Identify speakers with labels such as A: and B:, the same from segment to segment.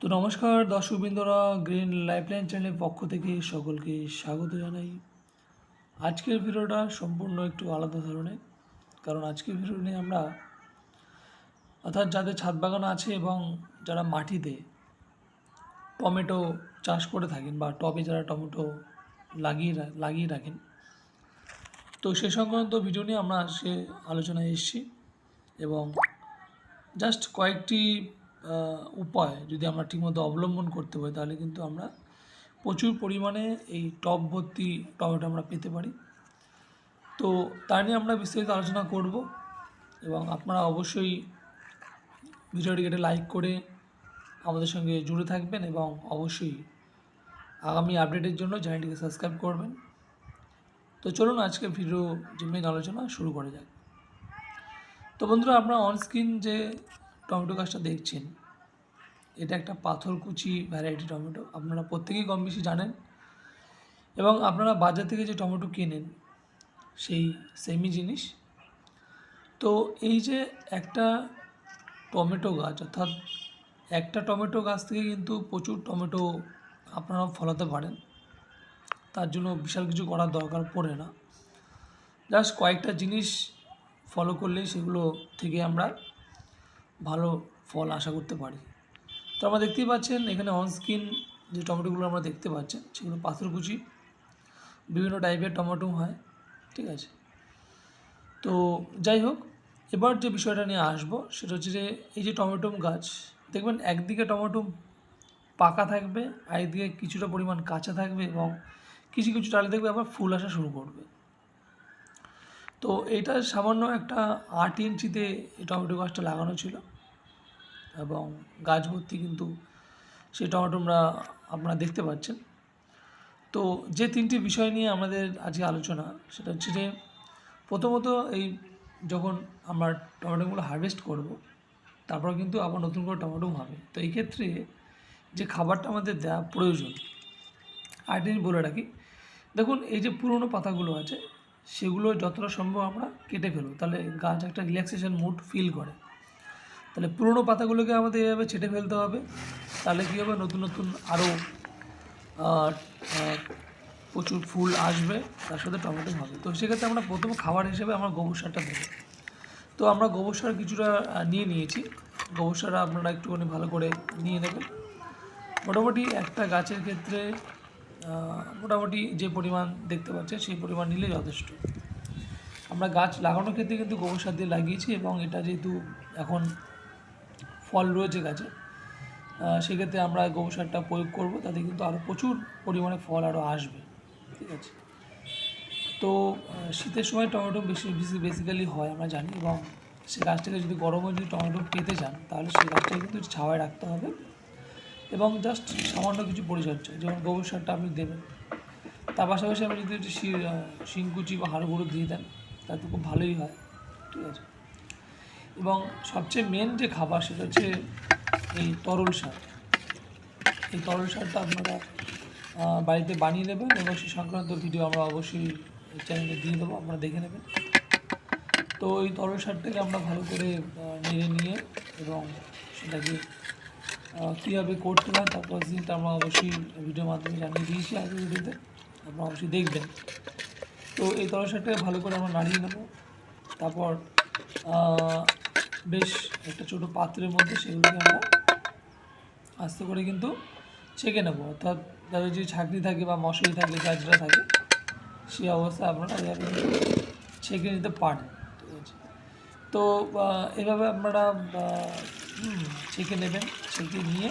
A: তো নমস্কার দর্শকবৃন্দরা green lifeline চ্যানেলের পক্ষ থেকে সকলকে স্বাগত জানাই। আজকের ভিডিওটা সম্পূর্ণ একটু আলাদা ধরনের, কারণ আজকের ভিডিও নিয়ে আমরা, অর্থাৎ যাদের ছাদ বাগান আছে এবং যারা মাটিতে টমেটো চাষ করে থাকেন বা টবে যারা টমেটো লাগিয়ে লাগিয়ে রাখেন, তো সে সংক্রান্ত ভিডিও নিয়ে আমরা আজকে আলোচনায় এসেছি এবং জাস্ট কয়েকটি উপায় যদি আমরা ঠিকমতো অবলম্বন করতে পারি, তাহলে কিন্তু আমরা প্রচুর পরিমাণে এই টপ ভর্তি টমেটো আমরা পেতে পারি। তো তা নিয়ে আমরা বিস্তারিত আলোচনা করব এবং আপনারা অবশ্যই ভিডিওটিকে লাইক করে আমাদের সঙ্গে জুড়ে থাকবেন এবং অবশ্যই আগামী আপডেটের জন্য চ্যানেলটিকে সাবস্ক্রাইব করবেন। তো চলুন আজকে ভিডিও, যে মেন আলোচনা, শুরু করা যাক। তো বন্ধুরা আপনারা অনস্ক্রিন যে টমেটো গাছটা দেখছেন। এটা একটা পাথরকুচি ভ্যারাইটি টমেটো, আপনারা প্রত্যেকেই কম বেশি জানেন। এবং আপনারা বাজার থেকে যে টমেটো কেনেন, সেই সেমই জিনিস। তো এই যে একটা টমেটো গাছ, অর্থাৎ একটা টমেটো গাছ থেকে কিন্তু প্রচুর টমেটো আপনারা ফলাতে পারেন। তার জন্য বিশাল কিছু করার দরকার পড়ে না। জাস্ট কয়েকটা জিনিস ফলো করলেই সেগুলো থেকে আমরা ভালো ফল আশা করতে পারি। তো আমরা দেখতেই পাচ্ছেন, এখানে অনস্কিন যে টমেটোগুলো আমরা দেখতে পাচ্ছেন, সেগুলো পাথরকুচি বিভিন্ন টাইপের টমেটো হয়, ঠিক আছে? তো যাই হোক, এবার যে বিষয়টা নিয়ে আসব, সেটা হচ্ছে যে এই যে টমেটো গাছ, দেখবেন একদিকে টমেটো পাকা থাকবে একদিকে কিছুটা পরিমাণ কাঁচা থাকবে এবং কিছু কিছু ডালে দেখবে আবার ফুল আসা শুরু করবে। তো এটা সামান্য একটা আট ইঞ্চিতে টমেটো গাছটা লাগানো ছিল। এবং গাছ ভর্তি কিন্তু সেই টমেটো আমরা, আপনারা দেখতে পাচ্ছেন। তো যে তিনটি বিষয় নিয়ে আমাদের আজকে আলোচনা, সেটা হচ্ছে যে প্রথমত এই যখন আমরা টমেটোগুলো হারভেস্ট করব, তারপর কিন্তু আবার নতুন করে টমেটো হবে। তো এই ক্ষেত্রে যে খাবারটা আমাদের দেওয়া প্রয়োজন জিনিস বলে রাখি। দেখুন, এই যে পুরনো পাতাগুলো আছে সেগুলো যতটা সম্ভব আমরা কেটে ফেলব। তাহলে গাছ একটা রিল্যাক্সেশন মুড ফিল করে। তাহলে পুরনো পাতাগুলোকে আমাদের এভাবে ছেটে ফেলতে হবে। তাহলে কী হবে? নতুন নতুন আরও প্রচুর ফুল আসবে। তার সাথে টমেটো হবে। তো সেক্ষেত্রে আমরা প্রথম খাবার হিসেবে আমরা গোবর সারটা দেবো। তো আমরা গোবর সার কিছুটা নিয়ে নিয়েছি। গোবর সার আপনারা একটুখানি ভালো করে নিয়ে নেবেন। মোটামুটি একটা গাছের ক্ষেত্রে মোটামুটি যে পরিমাণ দেখতে পাচ্ছেন সেই পরিমাণ নিলে যথেষ্ট। আমরা গাছ লাগানোর ক্ষেত্রে কিন্তু গোবর সার দিয়ে লাগিয়েছি এবং এটা যেহেতু এখন ফল রয়েছে গাছে সেক্ষেত্রে আমরা গোবর সারটা প্রয়োগ করব। তাতে কিন্তু আরও প্রচুর পরিমাণে ফল আরও আসবে, ঠিক আছে? তো শীতের সময় টমেটো বেশি বেশি বেসিক্যালি হয়, আমরা জানি, এবং সে গাছটাকে যদি গরমে যদি টমেটো পেতে চান, তাহলে সেই গাছটাকে কিন্তু ছাওয়ায় রাখতে হবে। এবং জাস্ট সামান্য কিছু পরিচর্যা যেমন গোবর সারটা আপনি দেবেন। তার পাশাপাশি আপনি যদি একটু শি- আহ, শিংকুচি বা হাড় গুঁড়ো দিয়ে দেন তাতে খুব ভালোই হয় ঠিক আছে? এবং সবচেয়ে মেন যে খাবার সেটা হচ্ছে এই তরল সার। এই তরল সারটা আপনারা বাড়িতে বানিয়ে নেবেন এবং সে সংক্রান্ত ভিডিও আমরা অবশ্যই চ্যানেলে দিয়ে দেবো আপনারা দেখে নেবেন। তো এই তরল সারটাকে আমরা ভালো করে নেড়ে নিয়ে এবং সেটাকে কীভাবে করতে হয় তার প্রসেসিংটা আমরা অবশ্যই ভিডিওর মাধ্যমে জানিয়ে দিয়েছি আগের ভিডিওতে আপনারা অবশ্যই দেখবেন। তো এই তরল সারটাকে ভালো করে আমরা নাড়িয়ে নেব। তারপর বেশ একটা ছোটো পাত্রের মধ্যে সেগুলোকে আমরা আস্তে করে কিন্তু ছেঁকে নেব। অর্থাৎ যাদের যদি ছাঁকনি থাকে বা মশারি থাকে, গাছরা থাকে সেই অবস্থায় আপনারা ছেঁকে নিতে পারেন। ঠিক আছে? তো এভাবে আপনারা ছেঁকে নেবেন। ছেঁকে নিয়ে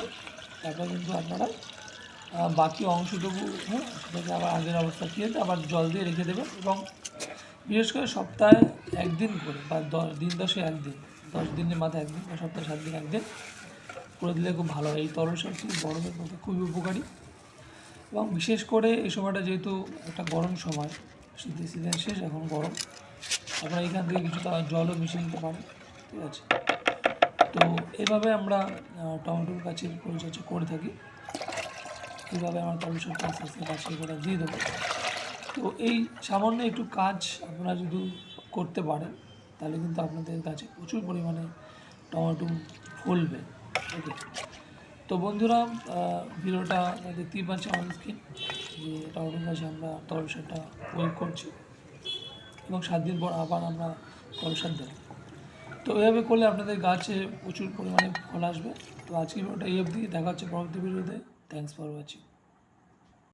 A: তারপর কিন্তু আপনারা বাকি অংশটুকু হ্যাঁ সেটাকে আবার আগের অবস্থা দিয়ে আবার জল দিয়ে রেখে দেবেন এবং বিশেষ করে সপ্তাহে একদিন করে বা দশ, দিন দশে একদিন, দশ দিনের মাথায় একদিন বা সপ্তাহে সাত দিন একদিন করে দিলে খুব ভালো হয়। এই তরল সারটি গরমের মধ্যে খুবই উপকারী এবং বিশেষ করে এই সময়টা যেহেতু একটা গরম সময়, শীতের সিজন শেষ, এখন গরম, আপনারা এখান থেকে কিছুটা জলও মিশিয়ে নিতে পারেন, ঠিক আছে? তো এভাবে আমরা টমেটোর গাছের পরিচর্যা করে থাকি। এইভাবে আমার তরল সারটা আস্তে গাছের গোড়া দিয়ে দেবো। তো এই সামান্য একটু কাজ আপনারা যদি করতে পারেন, তাহলে কিন্তু আপনাদের গাছে প্রচুর পরিমাণে টমেটো ফলবে ওকে। তো বন্ধুরা ভিডিওটা দেখতেই পাচ্ছি আমাদের স্ক্রিন যে রাউন্ডিং গাছে আমরা তরল সারটা প্রয়োগ করছি এবং সাত দিন পর আবার আমরা তরল সার দেবো। তো এভাবে করলে আপনাদের গাছে প্রচুর পরিমাণে ফল আসবে। তো আজকে ভিডিওটা এই অবধি। দেখা হচ্ছে পরবর্তী ভিডিওতে। Thanks for watching